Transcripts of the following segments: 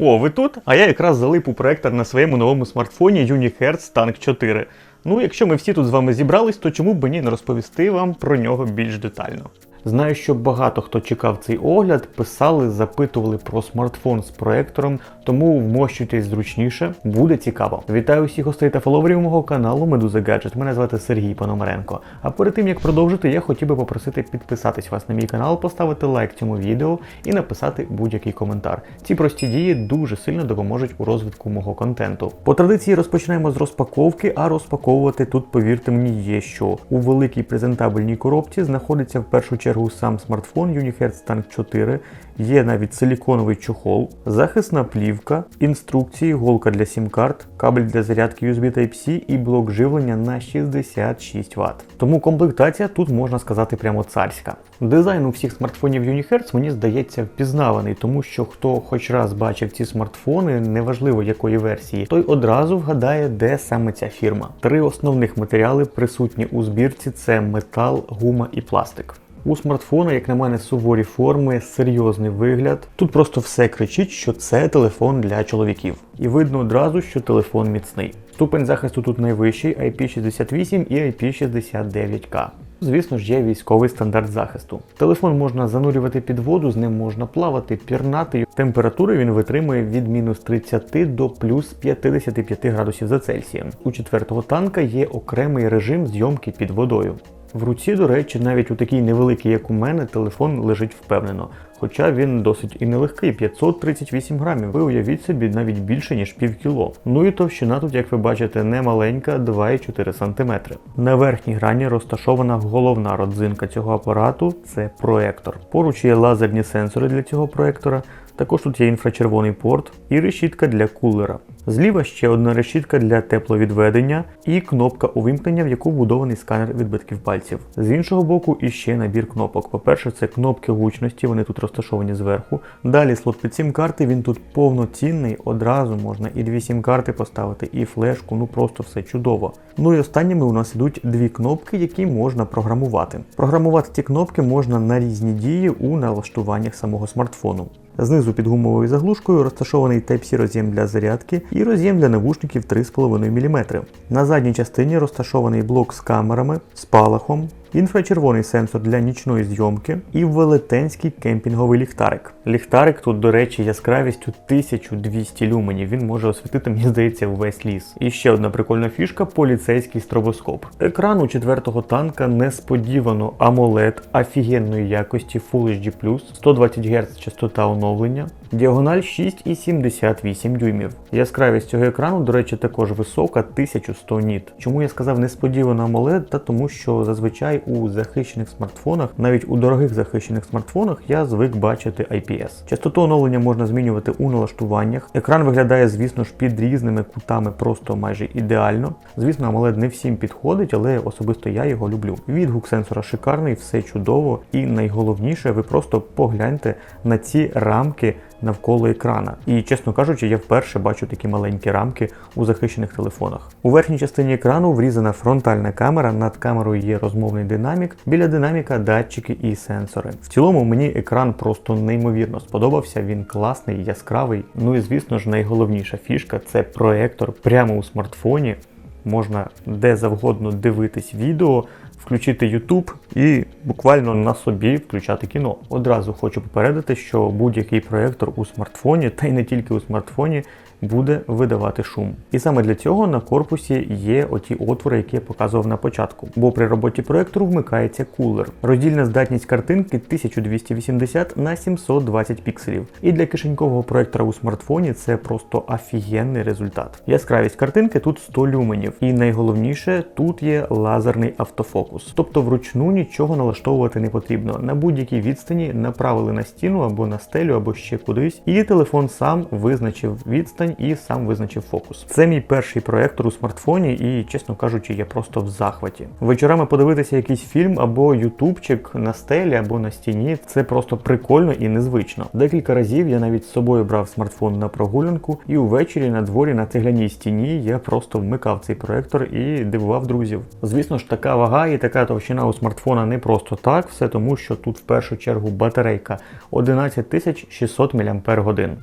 О, ви тут? А я якраз залип у проектор на своєму новому смартфоні Unihertz Tank 4. Ну, якщо ми всі тут з вами зібрались, то чому б мені не розповісти вам про нього більш детально? Знаю, що багато хто чекав цей огляд, писали, запитували про смартфон з проектором, тому вмощуйтесь зручніше, буде цікаво. Вітаю всіх гостей та фоловерів мого каналу Медуза Gadget. Мене звати Сергій Пономаренко. А перед тим як продовжити, я хотів би попросити підписатись вас на мій канал, поставити лайк цьому відео і написати будь-який коментар. Ці прості дії дуже сильно допоможуть у розвитку мого контенту. По традиції розпочинаємо з розпаковки, а розпаковувати тут, повірте мені, є що. У великій презентабельній коробці знаходиться в першу чергу сам смартфон Unihertz Tank 4, є навіть силіконовий чохол, захисна плівка, інструкції, голка для сім-карт, кабель для зарядки USB Type-C і блок живлення на 66 Вт. Тому комплектація тут можна сказати прямо царська. Дизайн у всіх смартфонів Unihertz мені здається впізнаваний, тому що хто хоч раз бачив ці смартфони, неважливо якої версії, той одразу вгадає, де саме ця фірма. Три основних матеріали присутні у збірці: це метал, гума і пластик. У смартфона, як на мене, суворі форми, серйозний вигляд. Тут просто все кричить, що це телефон для чоловіків. І видно одразу, що телефон міцний. Ступень захисту тут найвищий IP68 і IP69K. Звісно ж, є військовий стандарт захисту. Телефон можна занурювати під воду, з ним можна плавати, пірнати. Температури він витримує від мінус 30 до плюс 55 градусів за Цельсієм. У четвертого танка є окремий режим зйомки під водою. В руці, до речі, навіть у такій невеликій, як у мене, телефон лежить впевнено. Хоча він досить і нелегкий, 538 грамів. Ви уявіть собі навіть більше, ніж пів кіло. Ну і товщина тут, як ви бачите, не маленька, 2,4 см. На верхній грані розташована головна родзинка цього апарату це проектор. Поруч є лазерні сенсори для цього проектора. Також тут є інфрачервоний порт і решітка для кулера. Зліва ще одна решітка для тепловідведення і кнопка увімкнення, в яку вбудований сканер відбитків пальців. З іншого боку, іще набір кнопок. По-перше, це кнопки гучності, вони тут розташовані зверху. Далі слот під сім карти, він тут повноцінний, одразу можна і дві сім карти поставити, і флешку, ну просто все чудово. Ну і останніми у нас ідуть дві кнопки, які можна програмувати. Програмувати ці кнопки можна на різні дії у налаштуваннях самого смартфону. Знизу під гумовою заглушкою розташований Type-C роз'єм для зарядки і роз'єм для навушників 3,5 мм. На задній частині розташований блок з камерами, спалахом, інфрачервоний сенсор для нічної зйомки і велетенський кемпінговий ліхтарик. Ліхтарик тут, до речі, яскравістю 1200 люменів. Він може освітити, мені здається, весь ліс. І ще одна прикольна фішка поліцейський стробоскоп. Екран у четвертого танка несподівано AMOLED офігенної якості Full HD+, 120 Гц частота оновлення, діагональ 6,78 дюймів. Яскравість цього екрану, до речі, також висока 1100 ніт. Чому я сказав несподівано AMOLED? Та тому, що зазвичай у захищених смартфонах, навіть у дорогих захищених смартфонах, я звик бачити IPS. Частоту оновлення можна змінювати у налаштуваннях. Екран виглядає, звісно ж, під різними кутами просто майже ідеально. Звісно, AMOLED не всім підходить, але особисто я його люблю. Відгук сенсора шикарний, все чудово, і найголовніше, ви просто погляньте на ці рамки навколо екрана. І, чесно кажучи, я вперше бачу такі маленькі рамки у захищених телефонах. У верхній частині екрану врізана фронтальна камера, над камерою є розмовний динамік, біля динаміка датчики і сенсори. В цілому мені екран просто неймовірно сподобався. Він класний, яскравий. Ну і звісно ж, найголовніша фішка це проектор прямо у смартфоні. Можна де завгодно дивитись відео, включити YouTube і буквально на собі включати кіно. Одразу хочу попередити, що будь-який проектор у смартфоні, та й не тільки у смартфоні, буде видавати шум. І саме для цього на корпусі є оті отвори, які я показував на початку. Бо при роботі проектору вмикається кулер. Роздільна здатність картинки 1280 на 720 пікселів. І для кишенькового проектора у смартфоні це просто офігенний результат. Яскравість картинки тут 100 люменів. І найголовніше, тут є лазерний автофокус. Тобто вручну нічого налаштовувати не потрібно. На будь-якій відстані направили на стіну або на стелю, або ще кудись, і телефон сам визначив відстань відстань і сам визначив фокус. Це мій перший проектор у смартфоні, і, чесно кажучи, я просто в захваті. Вечорами подивитися якийсь фільм або ютубчик на стелі або на стіні це просто прикольно і незвично. Декілька разів я навіть з собою брав смартфон на прогулянку, і увечері на дворі на цегляній стіні я просто вмикав цей проектор і дивував друзів. Звісно ж, така вага і така товщина у смартфона не просто так, все тому, що тут в першу чергу батарейка 11600 мАч.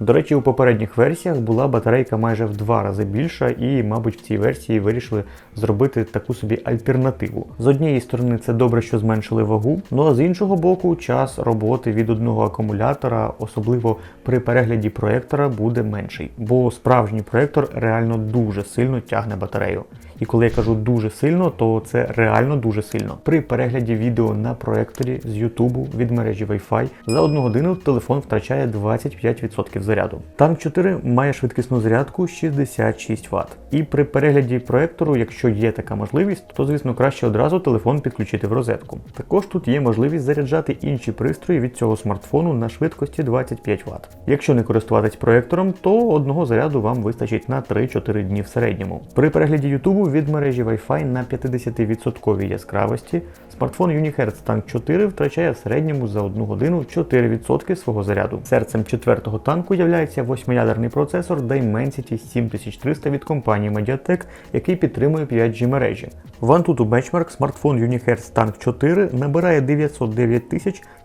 До речі, у попередніх версіях була батарейка майже в два рази більша, і, мабуть, в цій версії вирішили зробити таку собі альтернативу. З однієї сторони, це добре, що зменшили вагу, ну а з іншого боку, час роботи від одного акумулятора, особливо при перегляді проектора, буде менший, бо справжній проектор реально дуже сильно тягне батарею. І коли я кажу дуже сильно, то це реально дуже сильно. При перегляді відео на проекторі з Ютубу від мережі Wi-Fi за одну годину телефон втрачає 25% заряду. Танк 4 має швидкісну зарядку 66 Вт. І при перегляді проектору, якщо є така можливість, то звісно краще одразу телефон підключити в розетку. Також тут є можливість заряджати інші пристрої від цього смартфону на швидкості 25 Вт. Якщо не користуватись проектором, то одного заряду вам вистачить на 3-4 дні в середньому. При перегляді Ютубу від мережі Wi-Fi на 50% яскравості смартфон Unihertz Tank 4 втрачає в середньому за 1 годину 4% свого заряду. Серцем четвертого танку являється восьмиядерний процесор Dimensity 7300 від компанії Mediatek, який підтримує 5G мережі. В Antutu Benchmark смартфон Unihertz Tank 4 набирає 909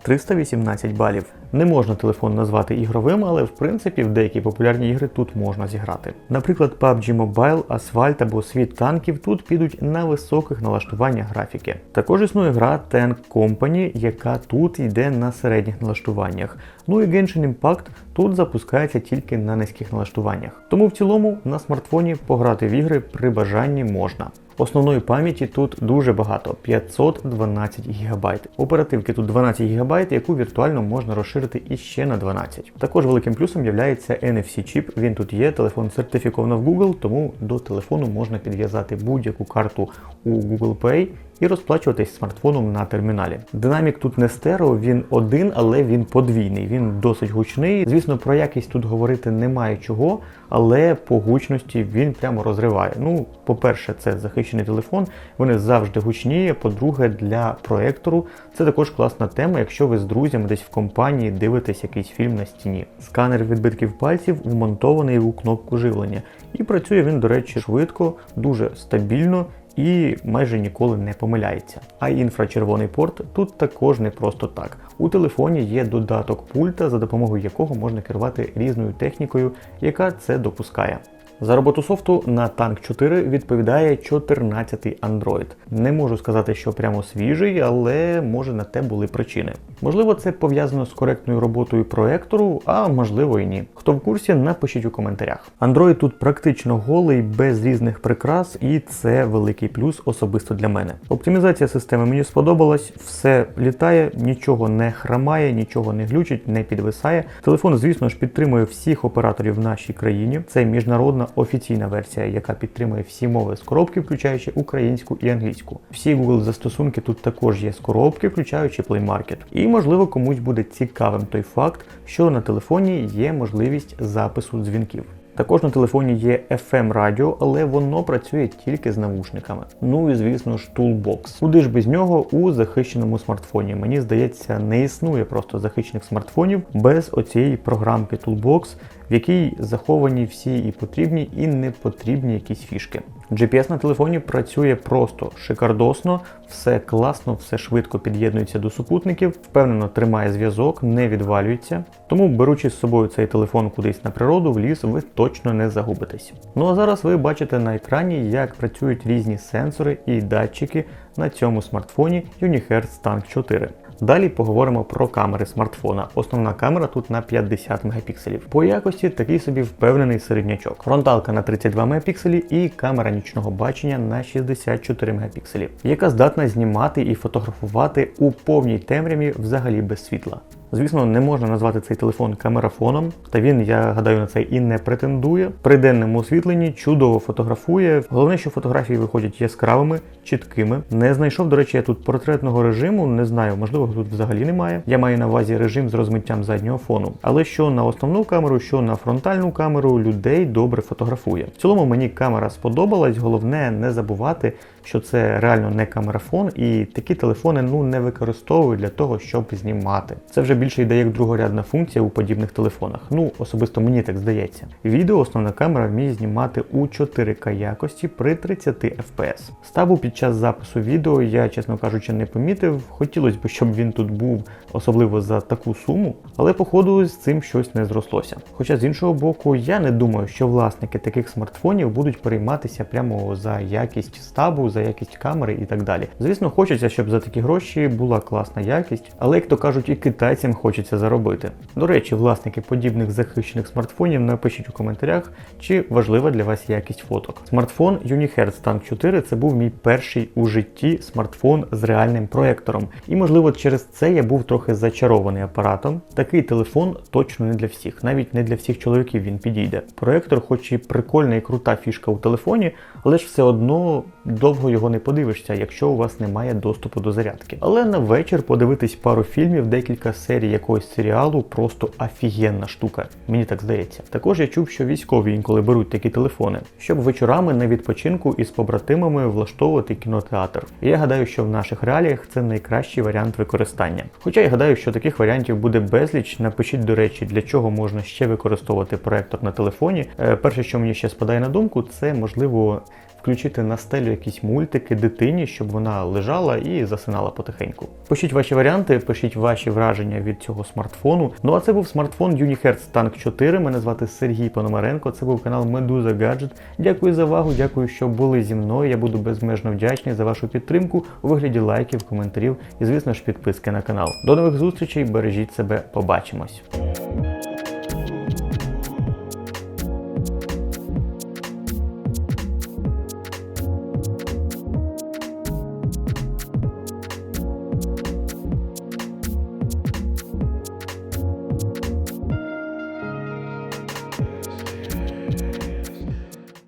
318 балів. Не можна телефон назвати ігровим, але в принципі в деякі популярні ігри тут можна зіграти. Наприклад, PUBG Mobile, Asphalt або Світ танків тут підуть на високих налаштуваннях графіки. Також існує гра Tank Company, яка тут йде на середніх налаштуваннях. Ну і Genshin Impact тут запускається тільки на низьких налаштуваннях. Тому в цілому на смартфоні пограти в ігри при бажанні можна. Основної пам'яті тут дуже багато 512 ГБ. Оперативки тут 12 ГБ, яку віртуально можна розширити іще на 12. Також великим плюсом є NFC-чіп. Він тут є, телефон сертифіковано в Google, тому до телефону можна підв'язати будь-яку карту у Google Pay і розплачуватись смартфоном на терміналі. Динамік тут не стерео, він один, але він подвійний. Він досить гучний. Звісно, про якість тут говорити немає чого, але по гучності він прямо розриває. Ну, по-перше, це захищений телефон, вони завжди гучніє. По-друге, для проектору це також класна тема, якщо ви з друзями десь в компанії дивитесь якийсь фільм на стіні. Сканер відбитків пальців вмонтований у кнопку живлення. І працює він, до речі, швидко, дуже стабільно і майже ніколи не помиляється. А інфрачервоний порт тут також не просто так. У телефоні є додаток пульта, за допомогою якого можна керувати різною технікою, яка це допускає. За роботу софту на Tank 4 відповідає 14-й Android. Не можу сказати, що прямо свіжий, але може на те були причини. Можливо, це пов'язано з коректною роботою проектору, а можливо і ні. Хто в курсі, напишіть у коментарях. Android тут практично голий, без різних прикрас, і це великий плюс особисто для мене. Оптимізація системи мені сподобалась, все літає, нічого не храмає, нічого не глючить, не підвисає. Телефон, звісно ж, підтримує всіх операторів в нашій країні. Це міжнародна офіційна версія, яка підтримує всі мови з коробки, включаючи українську і англійську. Всі Google застосунки тут також є з коробки, включаючи Play Market. І можливо комусь буде цікавим той факт, що на телефоні є можливість запису дзвінків. Також на телефоні є FM радіо, але воно працює тільки з навушниками. Ну і звісно ж Toolbox. Куди ж без нього у захищеному смартфоні? Мені здається, не існує просто захищених смартфонів без оцієї програмки Toolbox, в якій заховані всі і потрібні, і не потрібні якісь фішки. GPS на телефоні працює просто шикардосно, все класно, все швидко під'єднується до супутників, впевнено тримає зв'язок, не відвалюється. Тому, беручи з собою цей телефон кудись на природу, в ліс, ви точно не загубитесь. Ну а зараз ви бачите на екрані, як працюють різні сенсори і датчики на цьому смартфоні Unihertz Tank 4. Далі поговоримо про камери смартфона. Основна камера тут на 50 мегапікселів. По якості такий собі впевнений середнячок. Фронталка на 32 мегапікселі і камера нічного бачення на 64 мегапікселі, яка здатна знімати і фотографувати у повній темряві взагалі без світла. Звісно, не можна назвати цей телефон камерафоном, та він, я гадаю, на це і не претендує. При денному освітленні чудово фотографує. Головне, що фотографії виходять яскравими, чіткими. Не знайшов, до речі, я тут портретного режиму, не знаю, можливо, тут взагалі немає. Я маю на увазі режим з розмиттям заднього фону. Але що на основну камеру, що на фронтальну камеру людей добре фотографує. В цілому мені камера сподобалась. Головне не забувати, що це реально не камерафон, і такі телефони ну не використовують для того, щоб знімати. Це вже більше йде як другорядна функція у подібних телефонах. Ну особисто мені так здається. Відео основна камера вміє знімати у 4К якості при 30 FPS. Ставу під час запису відео я, чесно кажучи, не помітив. Хотілося б, щоб він тут був, особливо за таку суму, але походу з цим щось не зрослося. Хоча з іншого боку, я не думаю, що власники таких смартфонів будуть перейматися прямо за якість стабу, за якість камери і так далі. Звісно, хочеться, щоб за такі гроші була класна якість, але як то кажуть, і китайцям хочеться заробити. До речі, власники подібних захищених смартфонів напишіть у коментарях, чи важлива для вас якість фоток. Смартфон Unihertz Tank 4 це був мій перший у житті смартфон з реальним проектором. І можливо через це я був трохи зачарований апаратом. Такий телефон точно не для всіх, навіть не для всіх чоловіків він підійде. Проектор, хоч і прикольна і крута фішка у телефоні, але ж все одно довго його не подивишся, якщо у вас немає доступу до зарядки. Але на вечір подивитись пару фільмів, декілька серій якогось серіалу просто офігенна штука. Мені так здається. Також я чув, що військові інколи беруть такі телефони, щоб вечорами на відпочинку із побратимами влаштовувати кінотеатр. І я гадаю, що в наших реаліях це найкращий варіант використання. Хоча я гадаю, що таких варіантів буде безліч. Напишіть, до речі, для чого можна ще використовувати проектор на телефоні. Е, Перше, що мені ще спадає на думку, це можливо. Включити на стелю якісь мультики дитині, щоб вона лежала і засинала потихеньку. Пишіть ваші варіанти, пишіть ваші враження від цього смартфону. Ну а це був смартфон Unihertz Tank 4. Мене звати Сергій Пономаренко. Це був канал Медуза Гаджет. Дякую за увагу, дякую, що були зі мною. Я буду безмежно вдячний за вашу підтримку у вигляді лайків, коментарів і, звісно ж, підписки на канал. До нових зустрічей, бережіть себе, побачимось.